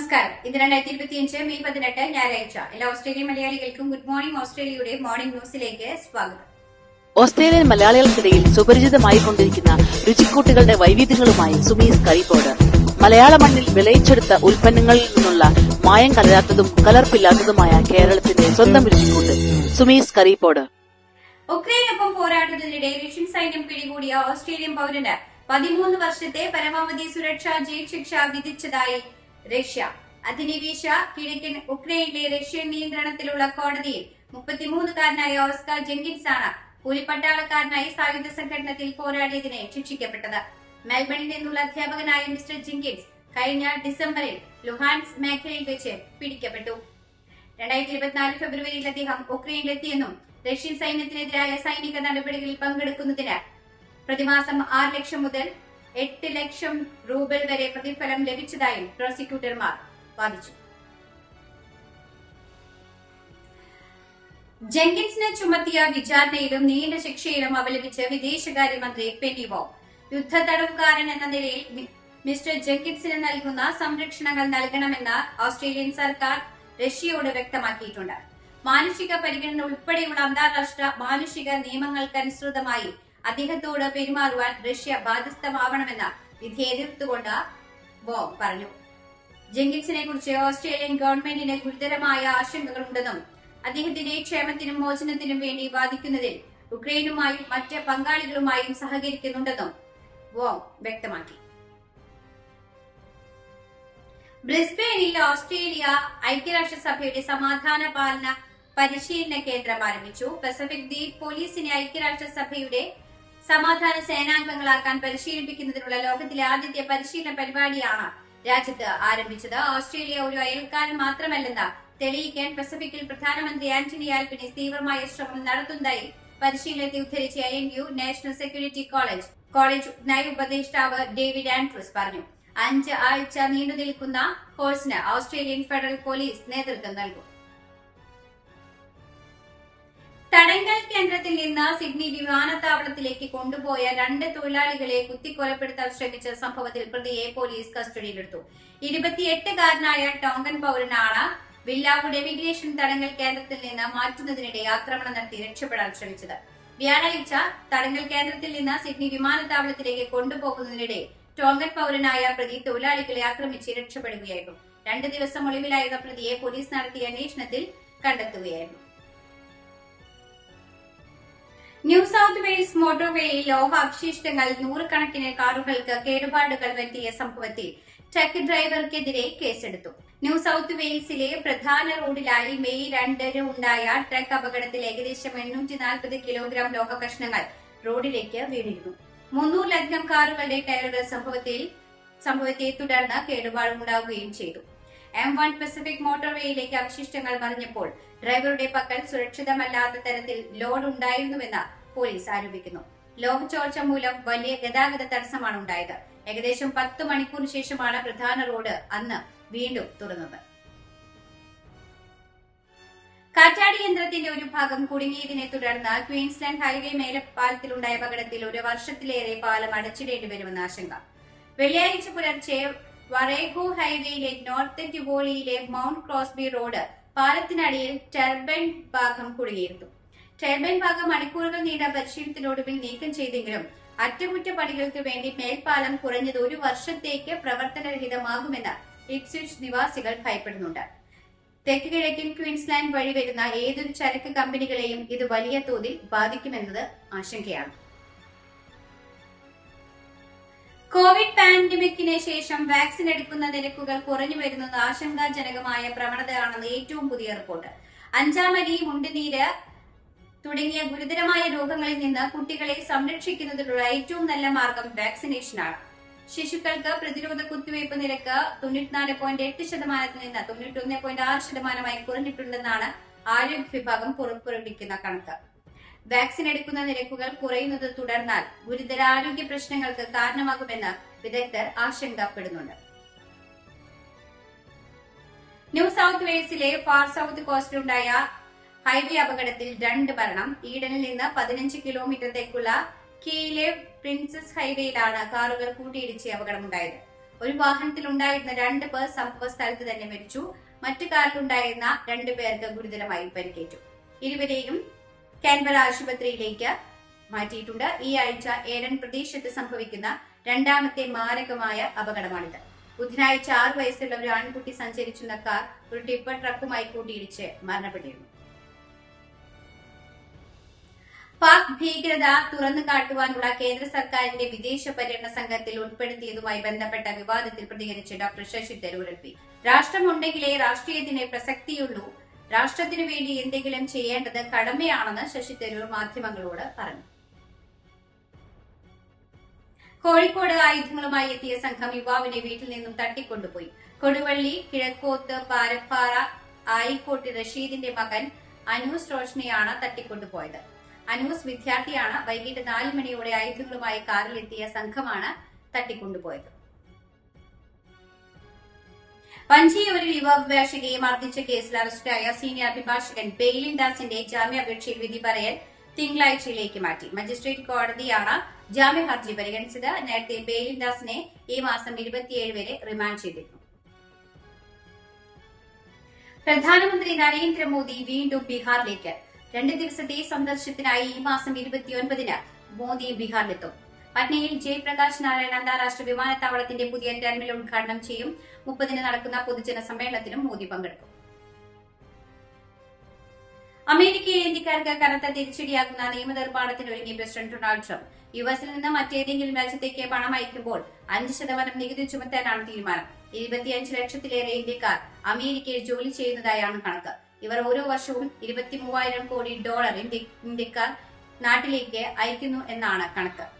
നമസ്കാരം. ഇത് രണ്ടായിരത്തി ഇരുപത്തിയഞ്ച് മെയ് പതിനെട്ട് ഞായറാഴ്ച. എല്ലാ ഓസ്ട്രേലിയൻ മലയാളികൾക്കും ഗുഡ് മോർണിംഗ് ഓസ്ട്രേലിയയുടെ മോർണിംഗ് ന്യൂസിലേക്ക് സ്വാഗതം. ഓസ്ട്രേലിയൻ മലയാളികൾക്കിടയിൽ സുപരിചിതമായി കൊണ്ടിരിക്കുന്ന രുചിക്കൂട്ടുകളുടെ വൈവിധ്യങ്ങളുമായി സുമീസ് കറിപ്പോട് മലയാള മണ്ണിൽ വിളയിച്ചെടുത്ത ഉൽപ്പന്നങ്ങളിൽ നിന്നുള്ള മായം കലരാത്തതും കലർപ്പില്ലാത്തതുമായ കേരളത്തിന്റെ സ്വന്തം രുചിക്കൂട്ട് സുമീസ് കറിപ്പോട് ഉക്രൈനൊപ്പം പോരാടുന്നതിനിടെ റഷ്യൻ സൈന്യം പിടികൂടിയ ഓസ്ട്രേലിയൻ പൌരന് പതിമൂന്ന് വർഷത്തെ പരമാവധി സുരക്ഷാ ജയിൽ ശിക്ഷ വിധിച്ചതായി റഷ്യ. അധിനിവേശ കിഴക്കൻ ഉക്രൈനിലെ റഷ്യൻ നിയന്ത്രണത്തിലുള്ള കോടതിയിൽ മുപ്പത്തിമൂന്നുകാരനായ ഓസ്കാർ ജെങ്കിൻസ് ആണ് കൂലിപ്പട്ടാളക്കാരനായി സായുധ സംഘടനത്തിൽ പോരാടിയതിനെ ശിക്ഷിക്കപ്പെട്ടത്. മെൽബണിൽ നിന്നുള്ള അധ്യാപകനായ മിസ്റ്റർ ജെങ്കിൻസ് കഴിഞ്ഞ ഡിസംബറിൽ ലുഹാൻസ് മേഖലയിൽ വെച്ച് പിടിക്കപ്പെട്ടു. രണ്ടായിരത്തി ഇരുപത്തിനാല് ഫെബ്രുവരിയിൽ അദ്ദേഹം ഉക്രൈനിലെത്തിയെന്നും റഷ്യൻ സൈന്യത്തിനെതിരായ സൈനിക നടപടികളിൽ പങ്കെടുക്കുന്നതിന് പ്രതിമാസം ആറ് ലക്ഷം മുതൽ എട്ട് ലക്ഷം രൂപ വരെ പ്രതിഫലം ലഭിച്ചതായും പ്രോസിക്യൂട്ടർമാർ വാദിച്ചു. ജെങ്കിൻസിനെ ചുമത്തിയ വിചാരണയിലും നീണ്ട ശിക്ഷയിലും അപലപിച്ച് വിദേശകാര്യമന്ത്രി പെനി യുദ്ധ തടവുകാരൻ എന്ന നിലയിൽ മിസ്റ്റർ ജെങ്കിൻസിന് നൽകുന്ന സംരക്ഷണങ്ങൾ നൽകണമെന്ന് ഓസ്ട്രേലിയൻ സർക്കാർ റഷ്യയോട് വ്യക്തമാക്കിയിട്ടുണ്ട്. മാനുഷിക പരിഗണന ഉൾപ്പെടെയുള്ള അന്താരാഷ്ട്ര മാനുഷിക നിയമങ്ങൾക്കനുസൃതമായി അദ്ദേഹത്തോട് പെരുമാറുവാൻ റഷ്യ ബാധ്യസ്ഥമാവണമെന്ന് വിധി എതിർത്തുകൊണ്ട് വോങ് പറഞ്ഞു. ജെങ്കിൻസിനെ കുറിച്ച് ഓസ്ട്രേലിയൻ ഗവൺമെന്റിന് ഗുരുതരമായ ആശങ്കകളുണ്ടെന്നും അദ്ദേഹത്തിന്റെ ക്ഷേമത്തിനും മോചനത്തിനും വേണ്ടി വാദിക്കുന്നതിൽ ഉക്രൈനുമായും മറ്റ് പങ്കാളികളുമായും സഹകരിക്കുന്നുണ്ടെന്നും വോങ് വ്യക്തമാക്കി. ബ്രിസ്ബെയിനിൽ ഓസ്ട്രേലിയ ഐക്യരാഷ്ട്രസഭയുടെ സമാധാന പാലന പരിശീലന കേന്ദ്രം ആരംഭിച്ചു. പസഫിക് ദ്വീപ് പോലീസിനെ ഐക്യരാഷ്ട്രസഭയുടെ സമാധാന സേനാംഗങ്ങളാക്കാൻ പരിശീലിപ്പിക്കുന്നതിനുള്ള ലോകത്തിലെ ആദ്യത്തെ പരിശീലന പരിപാടിയാണ് രാജ്യത്ത് ആരംഭിച്ചത്. ഓസ്ട്രേലിയ ഒരു അയൽക്കാരൻ മാത്രമല്ലെന്ന് തെളിയിക്കാൻ പസഫിക്കിൽ പ്രധാനമന്ത്രി ആന്റണി ആൽപിനി തീവ്രമായ ശ്രമം നടത്തുന്നതായി പരിശീലനത്തെ ഉദ്ധരിച്ച് I N U national security college college നയ ഉപദേഷ്ടാവ് ഡേവിഡ് ആൻഡ്രൂസ് പറഞ്ഞു. അഞ്ച് ആഴ്ച നീണ്ടു നിൽക്കുന്ന കോഴ്സിന് ഓസ്ട്രേലിയൻ ഫെഡറൽ പോലീസ് നേതൃത്വം നൽകും. തടങ്കൽ കേന്ദ്രത്തിൽ നിന്ന് സിഡ്നി വിമാനത്താവളത്തിലേക്ക് കൊണ്ടുപോയ രണ്ട് തൊഴിലാളികളെ കുത്തിക്കൊലപ്പെടുത്താൻ ശ്രമിച്ച സംഭവത്തിൽ പ്രതിയെ പോലീസ് കസ്റ്റഡിയിലെടുത്തു. ഇരുപത്തിയെട്ടുകാരനായ ടോങ്കൻ പൌരനാണ് വില്ലാവുഡ് എമിഗ്രേഷൻ തടങ്കൽ കേന്ദ്രത്തിൽ നിന്ന് മാറ്റുന്നതിനിടെ ആക്രമണം നടത്തി രക്ഷപ്പെടാൻ ശ്രമിച്ചത്. വ്യാഴാഴ്ച തടങ്കൽ കേന്ദ്രത്തിൽ നിന്ന് സിഡ്നി വിമാനത്താവളത്തിലേക്ക് കൊണ്ടുപോകുന്നതിനിടെ ടോങ്കൻ പൗരനായ പ്രതി തൊഴിലാളികളെ ആക്രമിച്ച് രക്ഷപ്പെടുകയായിരുന്നു. രണ്ട് ദിവസം ഒളിവിലായിരുന്ന പ്രതിയെ പോലീസ് നടത്തിയ അന്വേഷണത്തിൽ കണ്ടെത്തുകയായിരുന്നു. ന്യൂ സൌത്ത് വെയിൽസ് മോട്ടോർവേയിൽ ലോഹ അവശിഷ്ടങ്ങൾ നൂറുകണക്കിന് കാറുകൾക്ക് കേടുപാടുകൾ വരുത്തിയ സംഭവത്തിൽ ട്രക്ക് ഡ്രൈവർക്കെതിരെ കേസെടുത്തു. ന്യൂ സൌത്ത് വെയിൽസിലെ പ്രധാന റോഡിലായി മെയ് രണ്ടിന് ഉണ്ടായ ട്രക്ക് അപകടത്തിൽ ഏകദേശം എണ്ണൂറ്റി നാൽപ്പത് കിലോഗ്രാം ലോഹ കഷ്ണങ്ങൾ റോഡിലേക്ക് വീണിരുന്നു. മുന്നൂറിലധികം കാറുകളുടെ ടയറുകൾ സംഭവത്തിൽ സംഭവത്തെ തുടർന്ന് കേടുപാടുണ്ടാവുകയും ചെയ്തു. എം വൺ പസഫിക് മോട്ടോർവേയിലേക്ക് അവശിഷ്ടങ്ങൾ മറിഞ്ഞപ്പോൾ ഡ്രൈവറുടെ പക്കൽ സുരക്ഷിതമല്ലാത്ത തരത്തിൽ ലോഡ് ഉണ്ടായിരുന്നുവെന്ന് പോലീസ് ആരോപിക്കുന്നു. ലോഹച്ചോർച്ച മൂലം വലിയ ഗതാഗത തടസ്സമാണ് ഉണ്ടായത്. ഏകദേശം പത്ത് മണിക്കൂറിന് ശേഷമാണ് പ്രധാന റോഡ് അന്ന് വീണ്ടും തുറന്നത്. കാറ്റാടി യന്ത്രത്തിന്റെ ഒരു ഭാഗം കുടുങ്ങിയതിനെ തുടർന്ന് ക്വീൻസ്ലാൻഡ് ഹൈവേ മേലപ്പാലത്തിലുണ്ടായ അപകടത്തിൽ ഒരു വർഷത്തിലേറെ പാലം അടച്ചിടേണ്ടി വരുമെന്ന് ആശങ്ക. വെള്ളിയാഴ്ച പുലർച്ചെ വറേഗോ ഹൈവേയിലെ നോർത്ത് ടിബോളിയിലെ മൗണ്ട് ക്രോസ്ബി റോഡ് പാലത്തിനടിയിൽ ടർബൈൻ ഭാഗം കുടുങ്ങിയിരുന്നു. ടർബൈൻ ഭാഗം മണിക്കൂറുകൾ നീണ്ട പരിശീലനത്തിനൊടുവിൽ നീക്കം ചെയ്തെങ്കിലും അറ്റകുറ്റപ്പണികൾക്ക് വേണ്ടി മേൽപ്പാലം കുറഞ്ഞത് ഒരു വർഷത്തേക്ക് പ്രവർത്തനരഹിതമാകുമെന്ന് ഇപ്സ്വിച്ച് നിവാസികൾ ഭയപ്പെടുന്നുണ്ട്. തെക്ക് കിഴക്കൻ ക്വീൻസ്ലാൻഡ് വഴി വരുന്ന ഏതൊരു ചരക്ക് കമ്പനികളെയും ഇത് വലിയ തോതിൽ ബാധിക്കുമെന്നത് ആശങ്കയാണ്. കോവിഡ് പാൻഡമിക്കിന് ശേഷം വാക്സിൻ എടുക്കുന്ന നിരക്കുകൾ കുറഞ്ഞു വരുന്നത് ആശങ്കാജനകമായ പ്രവണതയാണെന്ന് ഏറ്റവും പുതിയ റിപ്പോർട്ട്. അഞ്ചാമരി മുണ്ടുനീര് തുടങ്ങിയ ഗുരുതരമായ രോഗങ്ങളിൽ നിന്ന് കുട്ടികളെ സംരക്ഷിക്കുന്നതിനുള്ള ഏറ്റവും നല്ല മാർഗം വാക്സിനേഷനാണ്. ശിശുക്കൾക്ക് പ്രതിരോധ കുത്തിവയ്പ് നിരക്ക് തൊണ്ണൂറ്റിനാല് പോയിന്റ് എട്ട് ശതമാനത്തിൽ നിന്ന് തൊണ്ണൂറ്റി ഒന്ന് പോയിന്റ് ആറ് ശതമാനമായി കുറഞ്ഞിട്ടുണ്ടെന്നാണ് ആരോഗ്യ വിഭാഗം പുറപ്പെടുവിക്കുന്ന കണക്ക്. വാക്സിൻ എടുക്കുന്ന നിരക്കുകൾ കുറയുന്നത് തുടർന്നാൽ ഗുരുതരാരോഗ്യ പ്രശ്നങ്ങൾക്ക് കാരണമാകുമെന്ന് വിദഗ്ധർ ആശങ്കപ്പെടുന്നുണ്ട്. ന്യൂ സൗത്ത് വെയിൽസിലെ ഫാർ സൌത്ത് കോസ്റ്റിലുണ്ടായ ഹൈവേ അപകടത്തിൽ രണ്ട് മരണം. ഈഡനിൽ നിന്ന് പതിനഞ്ച് കിലോമീറ്റർ കീയിലെ പ്രിൻസസ് ഹൈവേയിലാണ് കാറുകൾ കൂട്ടിയിടിച്ച് അപകടമുണ്ടായത്. ഒരു വാഹനത്തിൽ ഉണ്ടായിരുന്ന രണ്ട് പേർ സംഭവ സ്ഥലത്ത് തന്നെ മരിച്ചു. മറ്റു കാറിലുണ്ടായിരുന്ന രണ്ടു പേർക്ക് ഗുരുതരമായി പരിക്കേറ്റു. ഇരുവരെയും കാൻബറ ആശുപത്രിയിലേക്ക് മാറ്റിയിട്ടുണ്ട്. ഈ ആഴ്ച ഏഡൻ പ്രദേശത്ത് സംഭവിക്കുന്ന രണ്ടാമത്തെ മാരകമായ അപകടമാണിത്. ബുധനാഴ്ച ആറു വയസ്സുള്ള ഒരു ആൺകുട്ടി സഞ്ചരിച്ചിരുന്ന കാർ ഒരു ടിപ്പർ ട്രക്കുമായി കൂട്ടിയിടിച്ച് മരണപ്പെട്ടിരുന്നു. പാക് ഭീകരത തുറന്നു കാട്ടുവാനുള്ള കേന്ദ്ര സർക്കാരിന്റെ വിദേശ പര്യടന സംഘത്തിൽ ഉൾപ്പെടുത്തിയതുമായി ബന്ധപ്പെട്ട വിവാദത്തിൽ പ്രതികരിച്ച് doctor Shashi Tharoor M P. രാഷ്ട്രമുണ്ടെങ്കിലേ രാഷ്ട്രീയത്തിന് പ്രസക്തിയുള്ളൂ രാഷ്ട്രത്തിനു വേണ്ടി എന്തെങ്കിലും ചെയ്യേണ്ടത് കടമയാണെന്ന് ശശി തരൂർ മാധ്യമങ്ങളോട് പറഞ്ഞു. കോഴിക്കോട് ആയുധങ്ങളുമായി എത്തിയ സംഘം യുവാവിനെ വീട്ടിൽ നിന്നും തട്ടിക്കൊണ്ടുപോയി. കൊടുവള്ളി കിഴക്കോത്ത് പാരപ്പാറ ആയിക്കോട്ട് റഷീദിന്റെ മകൻ അനൂസ് റോഷനെയാണ് തട്ടിക്കൊണ്ടുപോയത്. അനൂസ് വിദ്യാർത്ഥിയാണ്. വൈകിട്ട് നാല് മണിയോടെ ആയുധങ്ങളുമായി കാറിലെത്തിയ സംഘമാണ് തട്ടിക്കൊണ്ടുപോയത്. വഞ്ചിയൂരിൽ യുവാഭിഭാഷകയെ മർദ്ദിച്ച കേസിൽ അറസ്റ്റിലായ സീനിയർ അഭിഭാഷകൻ ബെയിലിൻ ദാസിന്റെ ജാമ്യാപേക്ഷയിൽ വിധി പറയൽ തിങ്കളാഴ്ചയിലേക്ക് മാറ്റി. മജിസ്ട്രേറ്റ് കോടതിയാണ് ജാമ്യ ഹർജി പരിഗണിച്ചത്. നേരത്തെ ബെയിലിൻ ദാസിനെ ഈ മാസം ഇരുപത്തിയേഴ് വരെ റിമാൻഡ് ചെയ്തിരുന്നു. പ്രധാനമന്ത്രി നരേന്ദ്രമോദി വീണ്ടും ബീഹാറിലേക്ക്. രണ്ട് ദിവസത്തെ സന്ദർശനത്തിനായി ഈ മാസം ഇരുപത്തിയൊൻപതിന് മോദി ബീഹാറിലെത്തും. പട്നയിൽ ജയപ്രകാശ് നാരായണ അന്താരാഷ്ട്ര വിമാനത്താവളത്തിന്റെ പുതിയ ടെർമിനൽ ഉദ്ഘാടനം ചെയ്യും. മുപ്പതിന് നടക്കുന്ന പൊതുജന സമ്മേളനത്തിലും മോദി പങ്കെടുക്കും. അമേരിക്കയിൽ ഇന്ത്യക്കാർക്ക് കനത്ത തിരിച്ചടിയാക്കുന്ന നിയമനിർമ്മാണത്തിന് ഒരുങ്ങി പ്രസിഡന്റ് ഡൊണാൾഡ് ട്രംപ് യു എസിൽ നിന്ന് മറ്റേതെങ്കിലും രാജ്യത്തേക്ക് പണം അയക്കുമ്പോൾ അഞ്ച് ശതമാനം നികുതി ചുമത്താനാണ് തീരുമാനം. ഇരുപത്തിയഞ്ച് ലക്ഷത്തിലേറെ ഇന്ത്യക്കാർ അമേരിക്കയിൽ ജോലി ചെയ്യുന്നതായാണ് കണക്ക്. ഇവർ ഓരോ വർഷവും ഇരുപത്തി മൂവായിരം കോടി ഡോളർ ഇന്ത്യ- ഇന്ത്യക്കാർ നാട്ടിലേക്ക് അയക്കുന്നു എന്നാണ് കണക്ക്.